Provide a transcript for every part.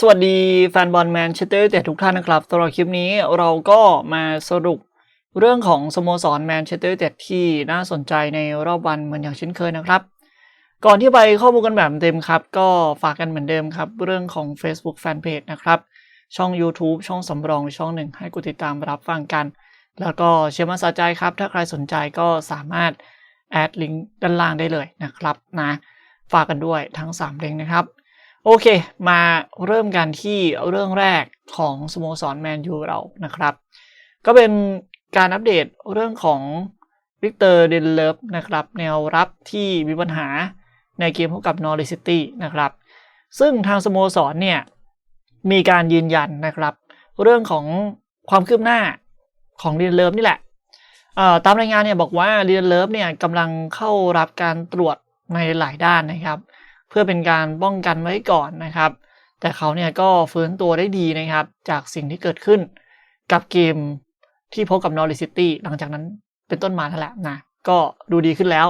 สวัสดีแฟนบอลแมนเชสเตอร์แต่ทุกท่านนะครับสำหรับคลิปนี้เราก็มาสรุปเรื่องของสโมสรแมนเชสเตอร์แต่ที่น่าสนใจในรอบวันเหมือนอย่างเช่นเคยนะครับ ก่อนที่ไปข้อมูลกันแบบเต็มครับ ก็ฝากกันเหมือนเดิมครับ เรื่องของ Facebook Fanpage นะครับ ช่อง YouTube ช่องสำรองช่องหนึ่งให้กดติดตามรับฟังกัน แล้วก็เชื่อมาสาใจครับ ถ้าใครสนใจก็สามารถแอดลิงก์ด้านล่างได้เลยนะครับนะฝากกันด้วยทั้ง3ลิงนะครับ โอเค มาเริ่มกันที่เรื่องแรกของสโมสรแมนยูเรานะครับ ก็เป็นการอัปเดตเรื่องของวิกเตอร์เดนเลฟนะครับ แนวรับที่มีปัญหาในเกมพบกับนอริซิตี้นะครับ ซึ่งทางสโมสรเนี่ย มีการยืนยันนะครับ เรื่องของความคืบหน้าของเดนเลฟนี่แหละตามรายงานเนี่ยบอกว่าเดนเลฟเนี่ยกำลังเข้ารับการตรวจในหลายด้านนะครับ เพื่อเป็นการป้องกันไว้ก่อนนะครับ แต่เขาเนี่ยก็ฟื้นตัวได้ดีนะครับ จากสิ่งที่เกิดขึ้นกับเกมที่พบกับนอริซิตี้หลังจากนั้นเป็นต้นมานั่นแหละนะก็ดูดีขึ้นแล้ว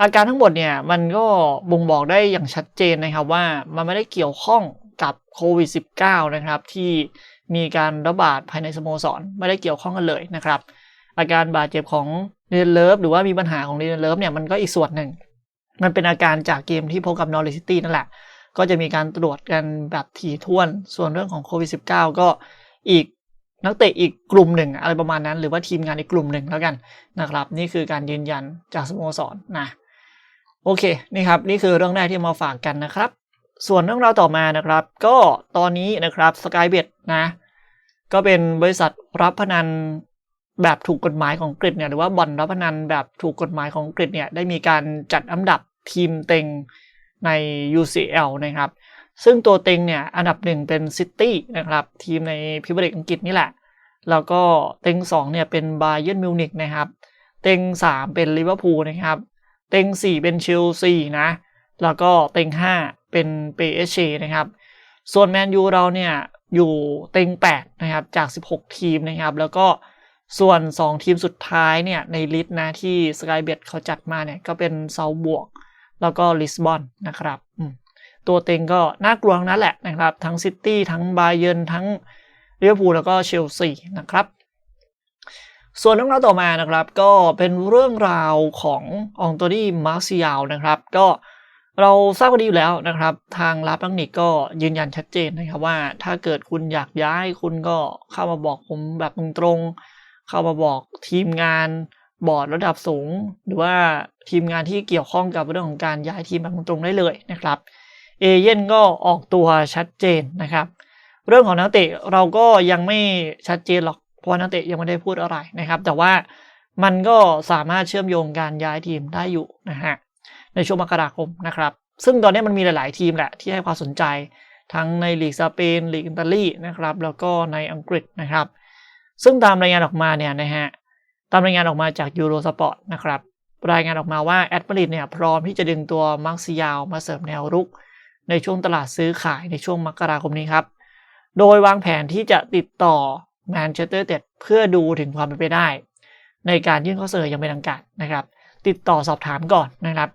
อาการทั้งหมดเนี่ยมันก็บ่งบอกได้อย่างชัดเจนนะครับว่ามันไม่ได้เกี่ยวข้องกับโควิด -19 นะครับที่มีการระบาดภายในสโมสรไม่ได้เกี่ยวข้องกันเลยนะครับ อาการบาดเจ็บของเดนเลิฟหรือว่ามีปัญหาของเดนเลิฟเนี่ยมันก็อีกส่วนหนึ่ง มันเป็นอาการจากเกมที่พบกับนอริซิตี้นั่นแหละ ก็จะมีการตรวจกันแบบถี่ถ้วน ส่วนเรื่องของโควิด -19 ก็อีกนักเตะอีกกลุ่มหนึ่งอะไรประมาณนั้น หรือว่าทีมงานอีกกลุ่มหนึ่งแล้วกันนะครับ นี่คือการยืนยันจากสโมสรนนะโอเคนี่ครับนี่คือเรื่องแรกที่มาฝากกันนะครับ ส่วนเรื่องราวต่อมานะครับ ก็ตอนนี้นะครับสกายเบดนะก็เป็นบริษัทรับพนันแบบถูกกฎหมายของอังกฤษเนี่ยหรือว่าบ่อนรับพนันแบบถูกกฎหมายของอังกฤษเนี่ยได้มีการจัดอันดับ ทีมเต็งใน UCL นะครับ ซึ่งตัวเต็งเนี่ยอันดับหนึ่งเป็นซิตี้นะครับ ทีมในพรีเมียร์ลีกอังกฤษนี่แหละ แล้วก็เต็งสองเนี่ยเป็นบาเยิร์นมิวนิกนะครับ เต็งสามเป็นลิเวอร์พูลนะครับ เต็งสี่เป็นเชลซีนะ แล้วก็เต็งห้าเป็นเปเอชนะครับ ส่วนแมนยูเราเนี่ยอยู่เต็งแปดนะครับจาก 16 ทีมนะครับ แล้วก็ส่วน 2 ทีมสุดท้ายเนี่ยในลิสต์นะที่สกายเบดเขาจัดมาเนี่ยก็เป็นเซาบวก แล้วก็ลิสบอนนะครับ ตัวเต็งก็น่ากลัวทั้งนั้นแหละนะครับ ทั้งซิตี้ทั้งบาเยนทั้งลิเวอร์พูลแล้วก็เชลซีนะครับ ส่วนเรื่องราวต่อมานะครับ ก็เป็นเรื่องราวขององโตนี่มาร์ซิยาลนะครับ ก็เราทราบกันดีอยู่แล้วนะครับ ทางลาปังนิกก็ยืนยันชัดเจนนะครับว่า ถ้าเกิดคุณอยากย้ายคุณก็เข้ามาบอกผมแบบตรงๆเข้ามาบอกทีมงาน บอร์ดระดับสูง หรือว่าทีมงานที่เกี่ยวข้องกับเรื่องของการย้ายทีมแบบตรงๆได้เลยนะครับเอเย่นก็ออกตัวชัดเจนนะครับ เรื่องของนักเตะเราก็ยังไม่ชัดเจนหรอกเพราะนักเตะยังไม่ได้พูดอะไรนะครับ แต่ว่ามันก็สามารถเชื่อมโยงการย้ายทีมได้อยู่นะฮะในช่วงมกราคมนะครับ ซึ่งตอนนี้มันมีหลาย ๆ ทีมแหละที่ให้ความสนใจทั้งในลีกสเปนลีกอิตาลีนะครับแล้วก็ในอังกฤษนะครับ ซึ่งตามรายงานออกมาเนี่ยนะฮะ ตามรายงานออกมาจากยูโรสปอร์ตนะครับรายงานออกมาว่าแอดมาริดเนี่ยพร้อมที่จะดึงตัวมาร์คซิยาวมาเสริมแนวรุก ในช่วงตลาดซื้อขายในช่วงมกราคมนี้ครับ โดยวางแผนที่จะติดต่อแมนเชสเตอร์เต็ดเพื่อดูถึงความเป็นไปได้ ในการยื่นข้อเสนออย่างเป็นทางการนะครับ ติดต่อสอบถามก่อนนะครับ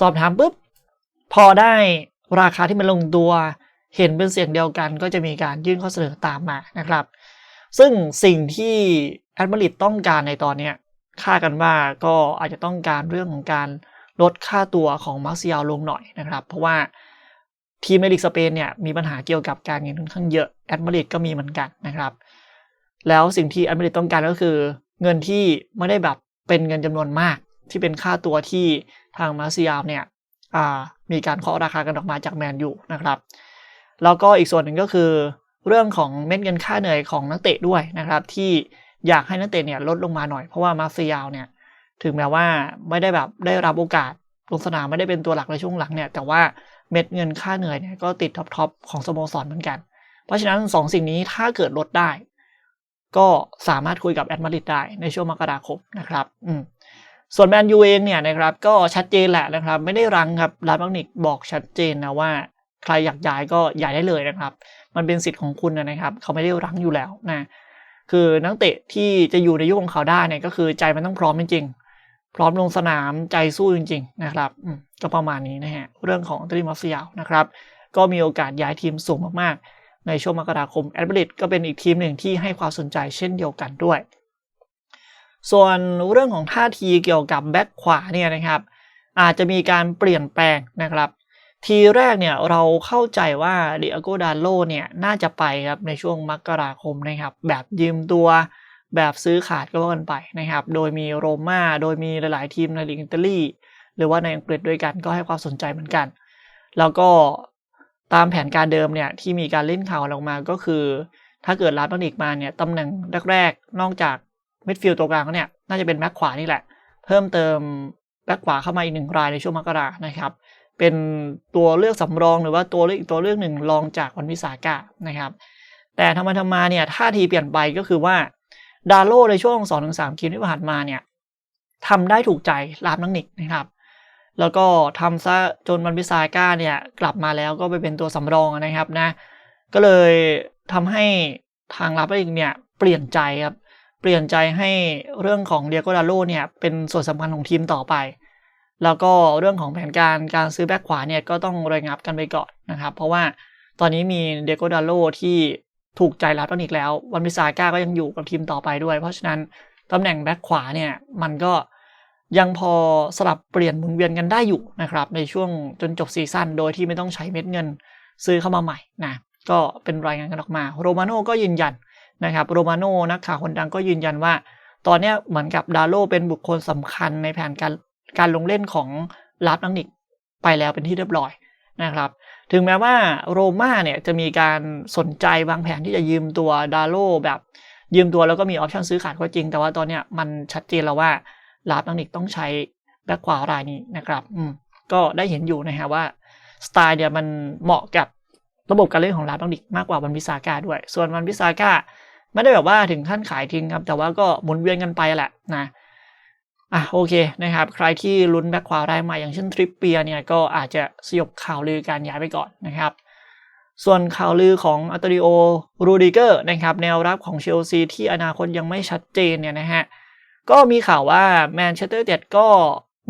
สอบถามปุ๊บพอได้ราคาที่มันลงตัวเห็นเป็นเสียงเดียวกัน ก็จะมีการยื่นข้อเสนอตามมานะครับ ซึ่งสิ่งที่ แอดมาริดต้องการในตอนนี้คาดกันว่าก็อาจจะต้องการเรื่องของการลดค่าตัวของมาร์ซิยาลงหน่อยนะครับ เพราะว่าทีมในลีกสเปนเนี่ยมีปัญหาเกี่ยวกับการเงินค่อนข้างเยอะแอดมาริดก็มีเหมือนกันนะครับ แล้วสิ่งที่แอดมาริดต้องการก็คือเงินที่ไม่ได้แบบเป็นเงินจำนวนมาก ที่เป็นค่าตัวที่ทางมาร์ซิยาเนี่ยมีการเคาะราคากันออกมาจากแมนยูนะครับ แล้วก็อีกส่วนหนึ่งก็คือเรื่องของเม็ดเงินค่าเหนื่อยของนักเตะด้วยนะครับที่ อยากให้นักเตะเนี่ยลดลงมาหน่อยเพราะว่ามาร์ซิยาเนี่ยถึงแม้ว่าไม่ได้แบบได้รับโอกาสลงสนามไม่ได้เป็นตัวหลักในช่วงหลังเนี่ยแต่ว่าเม็ดเงินค่าเหนื่อยเนี่ยก็ติดท็อปทอปของสโมสรเหมือนกัน เพราะฉะนั้น2สสิ่งนี้ถ้าเกิดลดได้ ก็สามารถคุยกับแอดมาริดได้ในช่วงมกราคมนะครับอืมส่วนแมนยูเองเนี่ยนะครับก็ชัดเจนแหละนะครับ ไม่ได้รังครับลาบังนิกบอกชัดเจนนะว่า ใครอยากย้ายก็ย้ายได้เลยนะครับ มันเป็นสิทธิ์ของคุณนะครับ เขาไม่ได้รังอยู่แล้วนะ คือนักเตะที่จะอยู่ในยุคของเขาได้เนี่ยก็คือใจมันต้องพร้อมจริงๆ พร้อมลงสนามใจสู้จริง ๆ นะครับก็ประมาณนี้นะฮะเรื่องของตรีมาสยาวนะครับ ก็มีโอกาสย้ายทีมสูงมากๆ ในช่วงมกราคมแอตเลติกก็เป็นอีกทีมหนึ่งที่ให้ความสนใจเช่นเดียวกันด้วย ส่วนเรื่องของท่าทีเกี่ยวกับแบ็คขวาเนี่ยนะครับ อาจจะมีการเปลี่ยนแปลงนะครับ ทีแรกเนี่ยเราเข้าใจว่าเดียโกดาโลเนี่ยน่าจะไปครับในช่วงมกราคมนะครับแบบยืมตัวแบบซื้อขาดก็ว่ากันไปนะครับ โดยมีโรม่าโดยมีหลาย ๆ ทีมในลีกอิตาลีหรือว่าในอังกฤษด้วยกันก็ให้ความสนใจเหมือนกัน แล้วก็ตามแผนการเดิมเนี่ยที่มีการเล่นข่าวออกมาก็คือ ถ้าเกิดรับนักอีกมาเนี่ยตำแหน่งแรก ๆ นอกจากมิดฟิลด์ตัวกลางเนี่ยน่าจะเป็นแบ็คขวานี่แหละ เพิ่มเติมแบ็คขวาเข้ามาอีกหนึ่งรายในช่วงมกรานะครับ เป็นตัวเลือกสำรองหรือว่าตัวเลือกอีกตัวเลือกหนึ่งรองจากวันวิสาหกะนะครับ แต่ทำไมทำมาเนี่ยท่าทีเปลี่ยนไปก็คือว่าดาโลในช่วง2อถึงสามเกมที่ผ่านมาเนี่ยทำได้ถูกใจลาบนักนิกนะครับ แล้วก็ทำซะจนวันวิสาก้าเนี่ยกลับมาแล้วก็ไปเป็นตัวสำรองนะครับนะก็เลยทำให้ทางลาบนักเนี่ยเปลี่ยนใจครับเปลี่ยนใจให้เรื่องของเดียโกดาโลเนี่ยเป็นส่วนสำคัญของทีมต่อไป แล้วก็เรื่องของแผนการการซื้อแบ็คขวาเนี่ยก็ต้องระงับกันไปก่อนนะครับ เพราะว่าตอนนี้มีเดโกดาโลที่ถูกใจลาตอนิกแล้ว วันวิสาก้าก็ยังอยู่กับทีมต่อไปด้วย เพราะฉะนั้นตำแหน่งแบ็คขวาเนี่ยมันก็ยังพอสลับเปลี่ยนหมุนเวียนกันได้อยู่นะครับ ในช่วงจนจบซีซั่นโดยที่ไม่ต้องใช้เม็ดเงินซื้อเข้ามาใหม่นะก็เป็นรายงานกันออกมา โรมาโน่ก็ยืนยันนะครับโรมาโน่นักข่าวคนดังก็ยืนยันว่า ตอนนี้เหมือนกับดาโลเป็นบุคคลสำคัญในแผนการ การลงเล่นของลาฟนังนิกไปแล้วเป็นที่เรียบร้อยนะครับ ถึงแม้ว่าโรม่าเนี่ยจะมีการสนใจวางแผนที่จะยืมตัวดาโลแบบยืมตัวแล้วก็มีออปชั่นซื้อขาดก็จริง แต่ว่าตอนเนี้ยมันชัดเจนแล้วว่าลาฟนังนิกต้องใช้แบ็คขวารายนี้นะครับอืมก็ได้เห็นอยู่นะฮะว่าสไตล์เนี่ยมันเหมาะกับระบบการเล่นของลาฟนังนิกมากกว่าวันวิสาก้าด้วย ส่วนวันวิสาก้าไม่ได้แบบว่าถึงขั้นขายทิ้งครับ แต่ว่าก็หมุนเวียนกันไปแหละนะ อะโอเคนะครับ ใครที่ลุ้นแบ็คขวารายใหม่อย่างเช่นทริปเปียเนี่ยก็อาจจะสยบข่าวลือการย้ายไปก่อนนะครับ ส่วนข่าวลือของอัตริโอรูดิเกอร์นะครับแนวรับของเชลซีที่อนาคตยังไม่ชัดเจนเนี่ยนะฮะก็มีข่าวว่าแมนเชสเตอร์เด็ดก็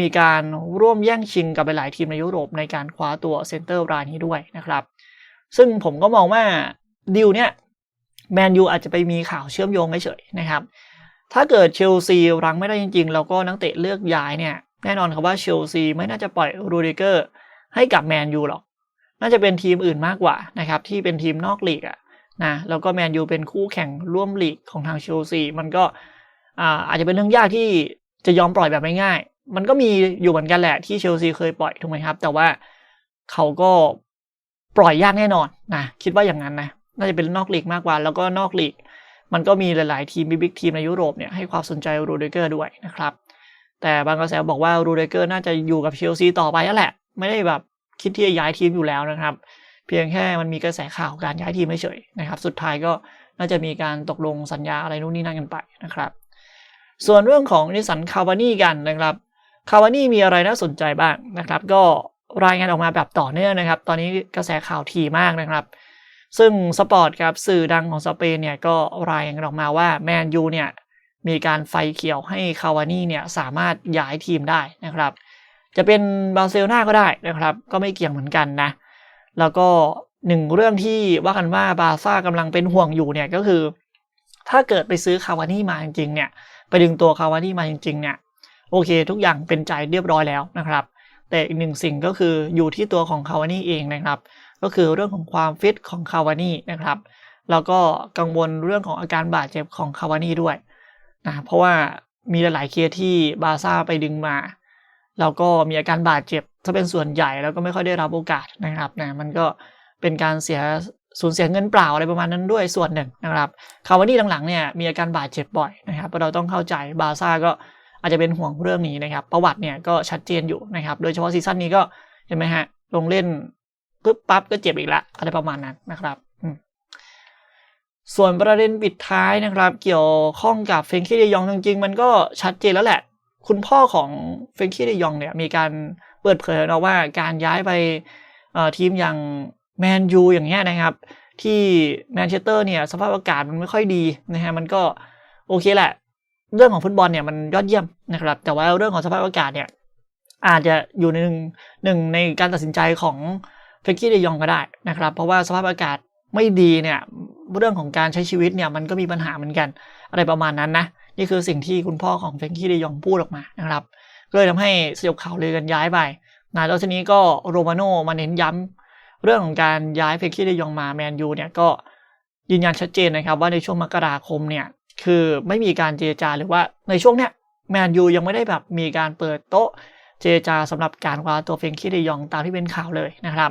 มีการร่วมแย่งชิงกับหลายทีมในยุโรปในการคว้าตัวเซนเตอร์รายนี้ด้วยนะครับ ซึ่งผมก็มองว่าดิวเนี่ยแมนยูอาจจะไปมีข่าวเชื่อมโยงเฉยๆนะครับ ถ้าเกิดเชลซีรั้งไม่ได้จริงๆ แล้วก็นักเตะเลือกย้ายเนี่ย แน่นอนครับว่าเชลซีไม่น่าจะปล่อยรูดิเกอร์ให้กับแมนยูหรอก น่าจะเป็นทีมอื่นมากกว่านะครับที่เป็นทีมนอกลีกอะนะแล้วก็แมนยูเป็นคู่แข่งร่วมลีกของทางเชลซีมันก็อาจจะเป็นเรื่องยากที่จะยอมปล่อยแบบง่ายๆมันก็มีอยู่เหมือนกันแหละที่เชลซีเคยปล่อยถูกไหมครับ แต่ว่าเขาก็ปล่อยยากแน่นอนนะคิดว่าอย่างนั้นนะน่าจะเป็นนอกลีกมากกว่า แล้วก็นอกลีก มันก็มีหลาย ๆ ทีมบิ๊กทีมในยุโรปเนี่ยให้ความสนใจรูเดเกอร์ด้วยนะครับ แต่บางกระแสบอกว่ารูเดเกอร์น่าจะอยู่กับเชลซีต่อไปนั่นแหละ ไม่ได้แบบคิดที่จะย้ายทีมอยู่แล้วนะครับ เพียงแค่มันมีกระแสข่าวการย้ายทีมเฉยๆนะครับ สุดท้ายก็น่าจะมีการตกลงสัญญาอะไรนู่นนี่นั่นกันไปนะครับ ส่วนเรื่องของนิสันคาวานี่กันนะครับคาวานี่มีอะไรน่าสนใจบ้างนะครับ ก็รายงานออกมาแบบต่อเนื่องนะครับ ตอนนี้กระแสข่าวทีมากนะครับ ซึ่งสปอร์ตครับสื่อดังของสเปนเนี่ยก็รายงานออกมาว่าแมนยูเนี่ยมีการไฟเขียวให้คาวานี่เนี่ยสามารถย้ายทีมได้นะครับ จะเป็นบาร์เซโลนาก็ได้นะครับ ก็ไม่เกี่ยงเหมือนกันนะ แล้วก็หนึ่งเรื่องที่ว่ากันว่าบาซ่ากำลังเป็นห่วงอยู่เนี่ยก็คือ ถ้าเกิดไปซื้อคาวานี่มาจริงๆเนี่ยไปดึงตัวคาวานี่มาจริงๆเนี่ยโอเค ทุกอย่างเป็นใจเรียบร้อยแล้วนะครับ แต่อีกหนึ่งสิ่งก็คืออยู่ที่ตัวของคาวานี่เองนะครับ ก็คือเรื่องของความฟิตของคาวานี่นะครับ แล้วก็กังวลเรื่องของอาการบาดเจ็บของคาวานี่ด้วยนะเพราะว่ามีหลายๆเคสที่บาซ่าไปดึงมาแล้วก็มีอาการบาดเจ็บถ้าเป็นส่วนใหญ่แล้วก็ไม่ค่อยได้รับโอกาสนะครับนะมันก็เป็นการเสียสูญเสียเงินเปล่าอะไรประมาณนั้นด้วยส่วนหนึ่งนะครับคาวานี่หลังๆเนี่ยมีอาการบาดเจ็บบ่อยนะครับเราต้องเข้าใจบาซ่าก็อาจจะเป็นห่วงเรื่องนี้นะครับ ประวัติเนี่ยก็ชัดเจนอยู่นะครับ โดยเฉพาะซีซั่นนี้ก็เห็นไหมฮะลงเล่น ปุ๊บปั๊บก็เจ็บอีกละอะไรประมาณนั้นนะครับส่วนประเด็นปิดท้ายนะครับ เกี่ยวข้องกับเฟงคีเดยองจริงๆ มันก็ชัดเจนแล้วแหละ คุณพ่อของเฟงคีเดยองเนี่ยมีการเปิดเผยนะว่าการย้ายไปทีมอย่างแมนยูอย่างเงี้ยนะครับ ที่แมนเชสเตอร์เนี่ยสภาพอากาศมันไม่ค่อยดีนะฮะมันก็โอเคแหละ เรื่องของฟุตบอลเนี่ยมันยอดเยี่ยมนะครับ แต่ว่าเรื่องของสภาพอากาศเนี่ยอาจจะอยู่ในหนึ่งหนึ่งในการตัดสินใจของ เฟกกี้เดยองก็ได้นะครับ เพราะว่าสภาพอากาศไม่ดีเนี่ยเรื่องของการใช้ชีวิตเนี่ยมันก็มีปัญหาเหมือนกัน อะไรประมาณนั้นนะ นี่คือสิ่งที่คุณพ่อของเฟรงกี้เดยองพูดออกมานะครับก็เลยทำให้สยบข่าวเลือกันย้ายไปนะแล้วทีนี้ก็โรมาโนมาเน้นย้ำเรื่องของการย้ายเฟรงกี้เดยองมาแมนยูเนี่ยก็ยืนยันชัดเจนนะครับว่าในช่วงมกราคมเนี่ยคือไม่มีการเจรจาหรือว่าในช่วงเนี้ยแมนยูยังไม่ได้แบบมีการเปิดโต๊ะ เจรจาสำหรับการคว้าตัวเฟงกี้เดยองตามที่เป็นข่าวเลยนะครับ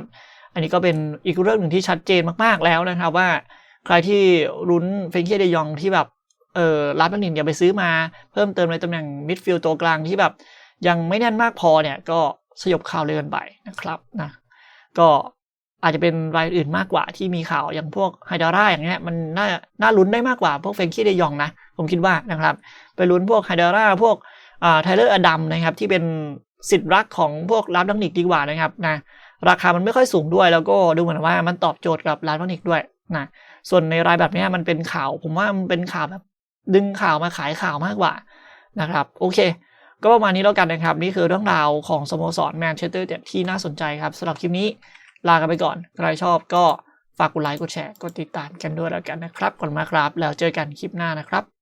อันนี้ก็เป็นอีกเรื่องหนึ่งที่ชัดเจนมากๆแล้วนะครับว่า ใครที่ลุ้นเฟงกี้เดยองที่แบบเออรับแมนนินอย่าไปซื้อมาเพิ่มเติมในตำแหน่งมิดฟิลด์ตัวกลางที่แบบยังไม่แน่นมากพอเนี่ยก็สยบข่าวเลยกันไปนะครับนะก็อาจจะเป็นรายอื่นมากกว่าที่มีข่าวอย่างพวกไฮดาร่าอย่างเงี้ยมันน่าน่าลุ้นได้มากกว่าพวกเฟรงกี้เดยองนะ ผมคิดว่านะครับ ไปลุ้นพวกไฮดาร่าพวกอ่าไทเลอร์อดัมนะครับที่เป็น สิทธิ์รักของพวกรับดังนิกดีกว่านะครับนะราคามันไม่ค่อยสูงด้วย แล้วก็ดูเหมือนว่ามันตอบโจทย์กับร้านพันิกด้วยนะส่วนในรายแบบนี้มันเป็นข่าว ผมว่ามันเป็นข่าวแบบดึงข่าวมาขายข่าวมากกว่านะครับโอเค ก็ประมาณนี้แล้วกันนะครับ นี่คือเรื่องราวของสโมสรแมนเชสเตอร์เดที่น่าสนใจครับสำหรับคลิปนี้ลากันไปก่อน ใครชอบก็ฝากกดไลค์กดแชร์กดติดตามกันด้วยแล้วกันนะครับก่อนมาครับ แล้วเจอกันคลิปหน้านะครับ